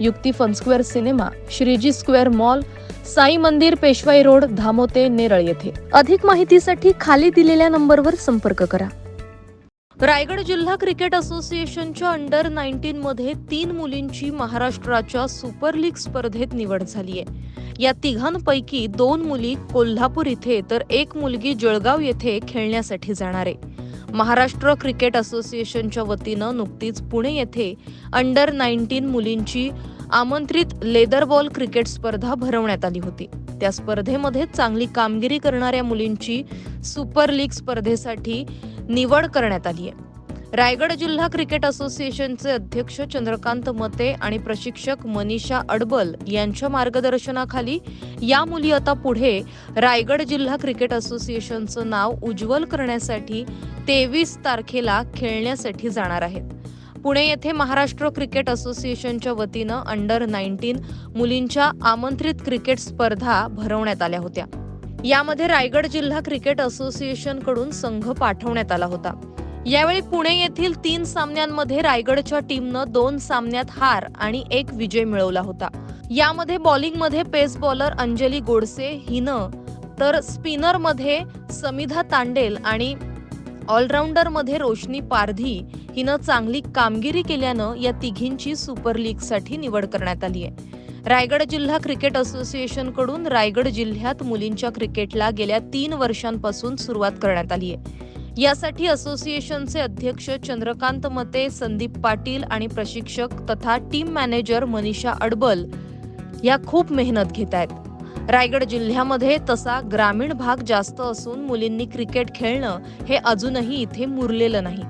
युक्ती fun square cinema Shriji square mall Sai Mandir Peshwai road धामोते Neral येथे. अधिक माहितीसाठी खाली दिलेल्या नंबरवर संपर्क करा. रायगड जिल्हा क्रिकेट असोसिएशनच्या अंडर नाईन्टीन मध्ये तीन मुलींची महाराष्ट्राच्या सुपर लीग स्पर्धेत निवड झाली आहे या तिघांपैकी दोन मुली कोल्हापूर इथे तर एक मुलगी जळगाव येथे खेळण्यासाठी जाणार. आहे महाराष्ट्र क्रिकेट असोसिएशनच्या वतीनं नुकतीच पुणे येथे अंडर नाईन्टीन मुलींची आमंत्रित लेदर बॉल क्रिकेट स्पर्धा भरवण्यात आली होती. त्या स्पर्धेमध्ये चांगली कामगिरी करणाऱ्या मुलींची सुपर लीग स्पर्धेसाठी निवड करण्यात आली आहे. रायगड जिल्हा क्रिकेट असोसिएशनचे अध्यक्ष चंद्रकांत मते आणि प्रशिक्षक मनीषा अडबल यांच्या मार्गदर्शनाखाली या मुली आता पुढे रायगड जिल्हा क्रिकेट असोसिएशनचं नाव उज्ज्वल करण्यासाठी तेवीस तारखेला खेळण्यासाठी जाणार आहेत. पुणे येथे महाराष्ट्र क्रिकेट असोसिएशनच्या वतीनं अंडर नाईन्टीन मुलींच्या आमंत्रित क्रिकेट स्पर्धा भरवण्यात आल्या होत्या. यामध्ये रायगड जिल्हा क्रिकेट असोसिएशनकडून संघ पाठवण्यात आला होता. यावेळी पुणे येथील तीन सामन्यांमध्ये रायगडच्या टीमनं दोन सामन्यात हार आणि एक विजय मिळवला होता. यामध्ये बॉलिंगमध्ये पेस बॉलर अंजली गोडसे हिनं तर स्पिनरमध्ये समिधा तांडेल आणि ऑलराऊंडरमध्ये रोशनी पारधी हिनं चांगली कामगिरी केल्यानं या तिघींची सुपर लीगसाठी निवड करण्यात आली आहे. रायगड जिल्हा क्रिकेट असोसिएशनकडून रायगड जिल्ह्यात मुलींच्या क्रिकेटला गेल्या तीन वर्षांपासून सुरुवात करण्यात आली आहे. यासाठी असोसिएशनचे अध्यक्ष चंद्रकांत मते संदीप पाटील आणि प्रशिक्षक तथा टीम मॅनेजर मनीषा अडबल या खूप मेहनत घेत आहेत. रायगड जिल्ह्यामध्ये तसा ग्रामीण भाग जास्त असून मुलींनी क्रिकेट खेळणं हे अजूनही इथे मुरलेलं नाही.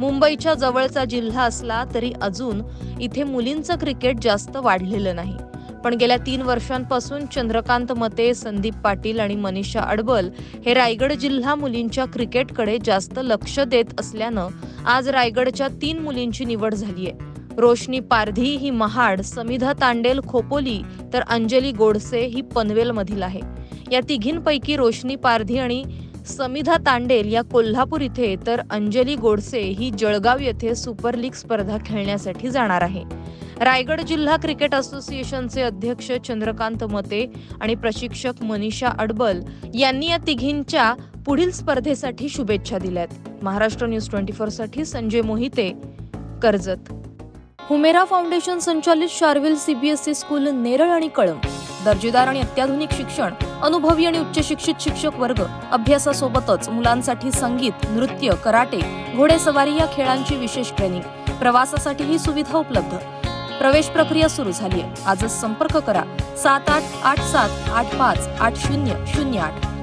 मुंबईच्या जवळचा जिल्हा असला तरी अजून इथे मुलींचं क्रिकेट जास्त वाढलेलं नाही. पण गेल्या तीन वर्षांपासून चंद्रकांत मते संदीप पाटील आणि मनीषा अडबल हे रायगड जिल्हा मुलींच्या क्रिकेटकडे जास्त लक्ष देत असल्यानं आज रायगडच्या तीन मुलींची निवड झाली आहे रोशनी पारधी ही महाड समिधा तांडेल खोपोली तर अंजली गोडसे ही पनवेलमधील आहे. या तिघींपैकी रोशनी पारधी आणि समिधा तांडेल या कोल्हापूर इथे तर अंजली गोडसे ही जळगाव येथे सुपर लीग स्पर्धा खेळण्यासाठी जाणार आहे. रायगड जिल्हा क्रिकेट असोसिएशनचे अध्यक्ष चंद्रकांत मते आणि प्रशिक्षक मनीषा अडबल यांनी या तिघींच्या पुढील स्पर्धेसाठी शुभेच्छा दिल्यात. महाराष्ट्र न्यूज ट्वेंटी फोरसाठी संजय मोहिते कर्जत. हुमेरा फाउंडेशन संचालित शार्विल सीबीएसई स्कूल नेरळ आणि कळंब. दर्जेदार आणि अत्याधुनिक शिक्षण अनुभवी आणि उच्च शिक्षित शिक्षक वर्ग अभ्यासासोबतच मुलांसाठी संगीत नृत्य कराटे घोडेसवारी या खेळांची विशेष ट्रेनिंग. प्रवासासाठी ही सुविधा उपलब्ध. प्रवेश प्रक्रिया सुरू झाली आहे. आजच संपर्क करा. सात आठ आठ सात आठ पाच आठ शून्य शून्य आठ.